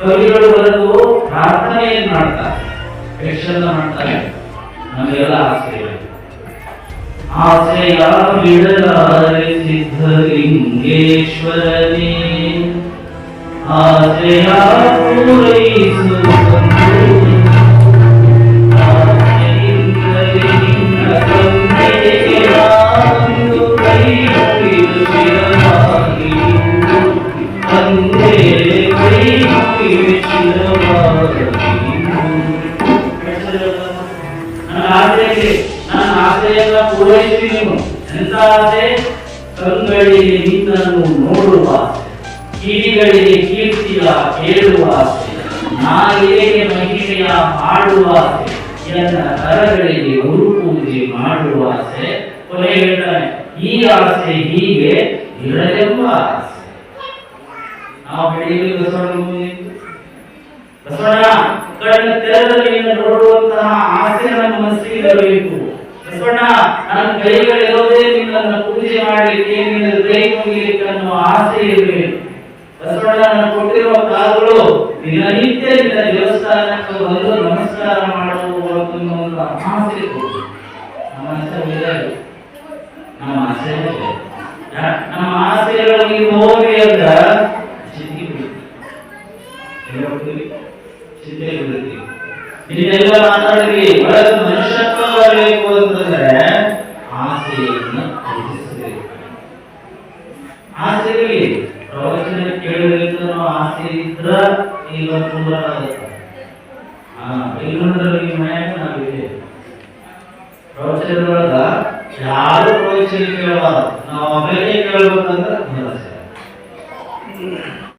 ಕವಿಗಳು ಬರೆದು ಪ್ರಾರ್ಥನೆಯನ್ನು ಮಾಡ್ತಾರೆ. ಯಕ್ಷನ್ನ ಮಾಡ್ತಾರೆ. ನಮಗೆಲ್ಲ ಇದೆ ಆಸೆಯ ಬಿಡಲಾರೆ ಸಿದ್ಧಲಿಂಗೇಶ್ವರನೇ? ಆಸೆಯ ಪೂರೈಸು ಆಸೆಗೆ ನನ್ನ ಆಸೆಯನ್ನ ಪೂರೈಸಿ ನೀನು. ಎಂತ ಆಸೆ? ಕಂಗಳಿಗೆ ನಿನ್ನನ್ನು ನೋಡುವ ಕಿವಿಗಳಿಗೆ ಕೀರ್ತಿಯ ಕೇಳುವ ಆಸೆ. ನಾಲಿಗೆಗೆ ಮಹಿಮೆಯ ಮಾಡುವ ಆಸೆ. ಎನ್ನ ಕರಗಳಿಗೆ ಉರುಪೂಜೆ ಮಾಡುವ ಆಸೆ. ಕೊನೆ ಹೇಳ್ತಾನೆ, ಈ ಆಸೆ ಹೀಗೆ ಇರಲೆಂಬ ಆಸೆ. ನಾವು ಬೆಳಿಗ್ಗೆ ಬಸವಣ್ಣ ಮುಂದೆ ತೆರದಲ್ಲಿ ನಿನ್ನ ನೋಡುವಂತಹ ಆಸೆ ನನ್ನ ಮನಸ್ಸಿಗೆ ಬರಬೇಕು ಬಸವಣ್ಣ, ನನ್ನ ಕೈಗಳಿರೋದೇ ನಿನ್ನನ್ನು ಪೂಜೆ ಮಾಡಲಿಕ್ಕೆ ನಿನ್ನ ಕೈ ಮುಗಿಲಿಕ್ಕೆ ಅನ್ನುವ ಆಸೆ ಇರಬೇಕು ಬಸವಣ್ಣ, ನಾನು ಕೊಟ್ಟಿರುವ ಕಾಲುಗಳು ದಿನನಿತ್ಯ ನಿನ್ನ ದೇವಸ್ಥಾನಕ್ಕೆ ಬಂದು ನಮಸ್ಕಾರ ಮಾಡುವ ಒಂದು ಆಸೆ. ನಮ್ಮ ಆಸೆ ನಮ್ಮ ಆಸೆ ನಮ್ಮ ಆಸೆಗಳು ನೀವು ಹೋಗಿ ಅಂದ್ರ ಚಿಂತೆ ಮಾತಾಡಿದ್ವಿ ಒಳಗೆ ಮನುಷ್ಯತ್ವ ಬರಬೇಕು ಅಂತಂದ್ರೆ ಆಸೆಯನ್ನು ತ್ಯಜಿಸಬೇಕು ಆಸೆಗಳಿಗೆ ಪ್ರವಚನ ಕೇಳಬೇಕು ಆಸೆ ಇದ್ರ ಈಗ ಬೆಂಗಳೂರಲ್ಲಿ ಈ ಮನ್ಯಾಗ ನಾವಿದೆ ಪ್ರವಚನದೊಳಗ ಯಾರು ಪ್ರವಚನ ಕೇಳಬಾರ್ದು? ನಾವು ಅವರಿಗೆ ಕೇಳಬೇಕಂದ್ರೆ ಭರವಸೆ